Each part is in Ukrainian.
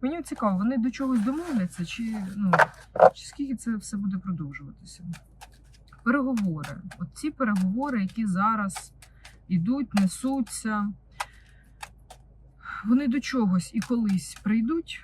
Мені цікаво, вони до чогось домовляться, чи, ну, чи скільки це все буде продовжуватися? Переговори. От ці переговори, які зараз ідуть, несуться, вони до чогось і колись прийдуть.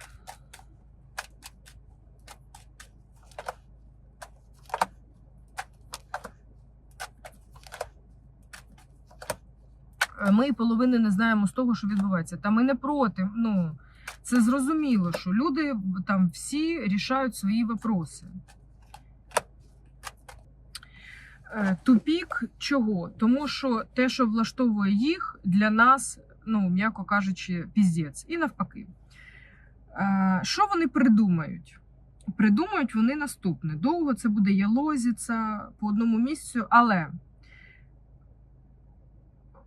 Ми половини не знаємо з того, що відбувається. Та ми не проти. Ну, це зрозуміло, що люди там всі рішають свої вопроси. Е, Тупік чого? Тому що те, що влаштовує їх, для нас, ну, м'яко кажучи, піздець. І навпаки. Е, Що вони придумають? Придумають вони наступне. Довго це буде ялозіться по одному місцю, але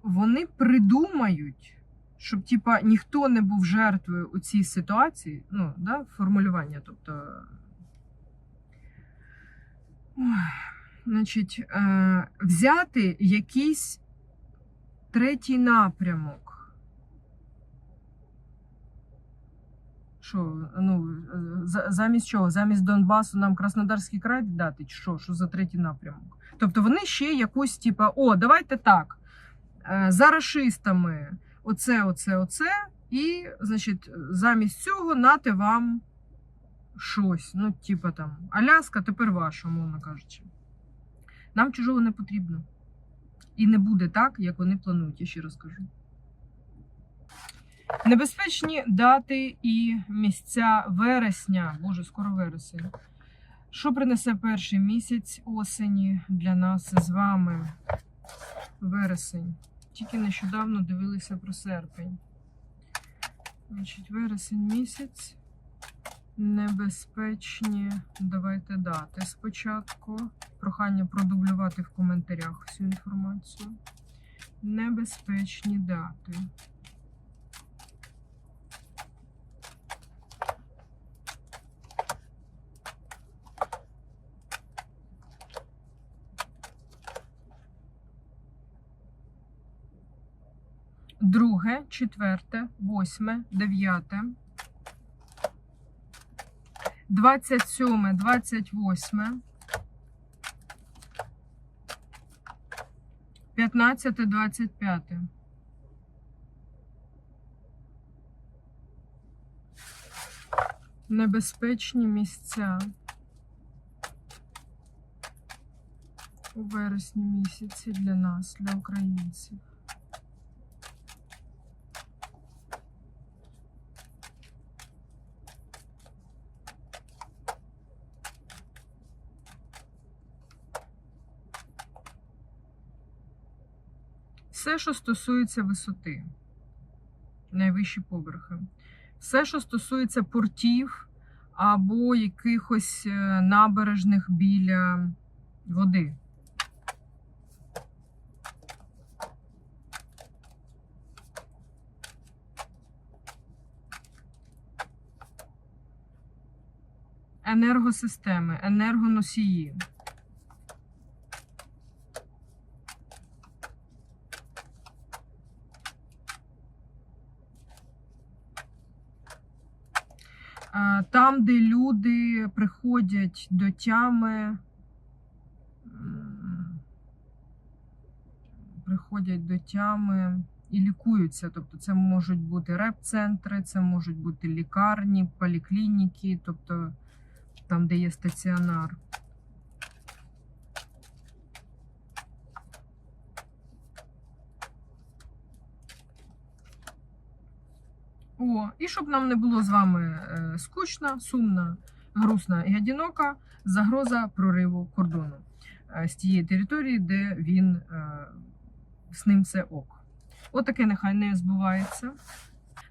вони придумають, щоб типа ніхто не був жертвою у цій ситуації, ну, да, формулювання, тобто. Значить, е, взяти якийсь третій напрямок. Що, ну, замість чого? Замість Донбасу нам Краснодарський край віддати? Чи що? Що за третій напрямок? Тобто вони ще якусь, типа, о, давайте так. е, За рашистами оце, оце, оце, і, значить, замість цього нате вам щось. Ну, типа там, Аляска тепер ваша, мовно кажучи. Нам чужого не потрібно. І не буде так, як вони планують, я ще раз кажу. Небезпечні дати і місця вересня. Боже, скоро вересень. Що принесе перший місяць осені для нас з вами? Вересень. Тільки нещодавно дивилися про серпень. Значить, вересень місяць. Небезпечні. Давайте дати спочатку. Прохання продублювати в коментарях всю інформацію. Небезпечні дати. Друге, четверте, восьме, дев'яте. Двадцять сьоме, двадцять восьме. П'ятнадцяте, двадцять п'яте. Небезпечні місця. У вересні місяці для нас, для українців. Все, що стосується висоти, найвищі поверхи, все, що стосується портів або якихось е, набережних біля води. Енергосистеми, енергоносії. Там, де люди приходять до тями, приходять до тями і лікуються. Тобто це можуть бути реп-центри, це можуть бути лікарні, поліклініки, тобто там, де є стаціонар. О, і щоб нам не було з вами е, скучно, сумно, грустно і одиноко, загроза прориву кордону е, з тієї території, де він е, з ним все ок. Отаке нехай не збувається.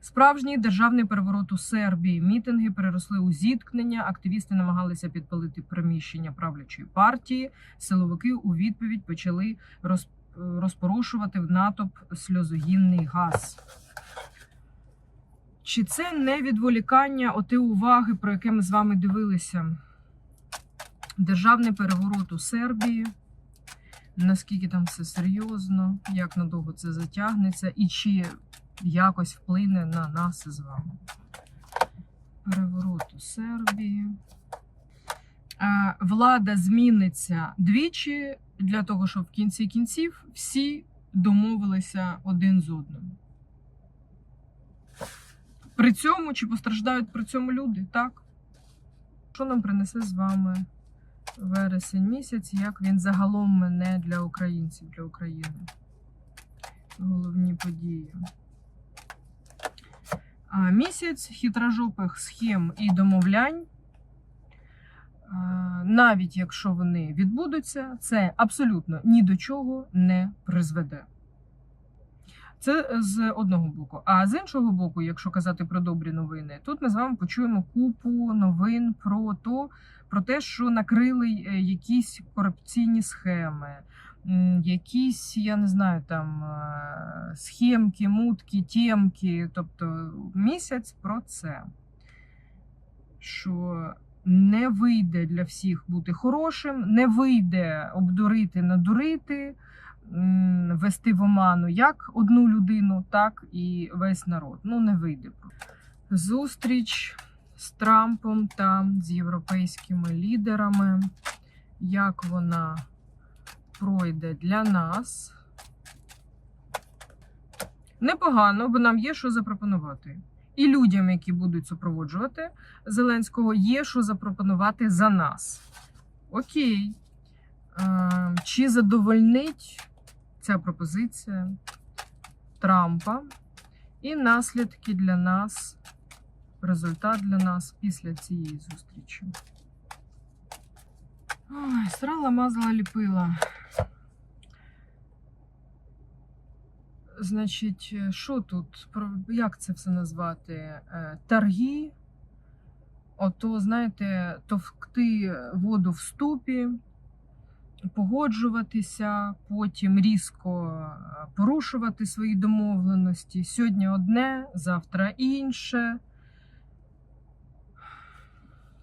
Справжній державний переворот у Сербії. Мітинги переросли у зіткнення. Активісти намагалися підпалити приміщення правлячої партії. Силовики у відповідь почали розпорушувати в натовп сльозогінний газ. Чи це не відволікання оти уваги, про яке ми з вами дивилися? Державний переворот у Сербії. Наскільки там все серйозно, як надовго це затягнеться, і чи якось вплине на нас з вами? Переворот у Сербії. Влада зміниться двічі для того, щоб в кінці кінців всі домовилися один з одним. При цьому чи постраждають при цьому люди? Так. Що нам принесе з вами вересень місяць, як він загалом мене для українців, для України? Головні події. А, Місяць хитрожопих схем і домовлянь. Навіть якщо вони відбудуться, це абсолютно ні до чого не призведе. Це з одного боку. А з іншого боку, якщо казати про добрі новини, тут ми з вами почуємо купу новин про то, про те, що накрили е, якісь корупційні схеми, якісь, я не знаю, там е, схемки, мутки, тємки. Тобто місяць про це. Що не вийде для всіх бути хорошим, не вийде обдурити, надурити, вести в оману як одну людину, так і весь народ. Ну, не вийде. Зустріч з Трампом та з європейськими лідерами. Як вона пройде для нас? Непогано, бо нам є що запропонувати. І людям, які будуть супроводжувати Зеленського, є що запропонувати за нас. Окей. Е, Чи задовольнить ця пропозиція Трампа і наслідки для нас, результат для нас після цієї зустрічі? Ой, срала, мазала, ліпила. Значить, що тут? Як це все назвати? Е, Торги. Ото, знаєте, товкти воду в ступі, погоджуватися, потім різко е, порушувати свої домовленості. Сьогодні одне, завтра інше.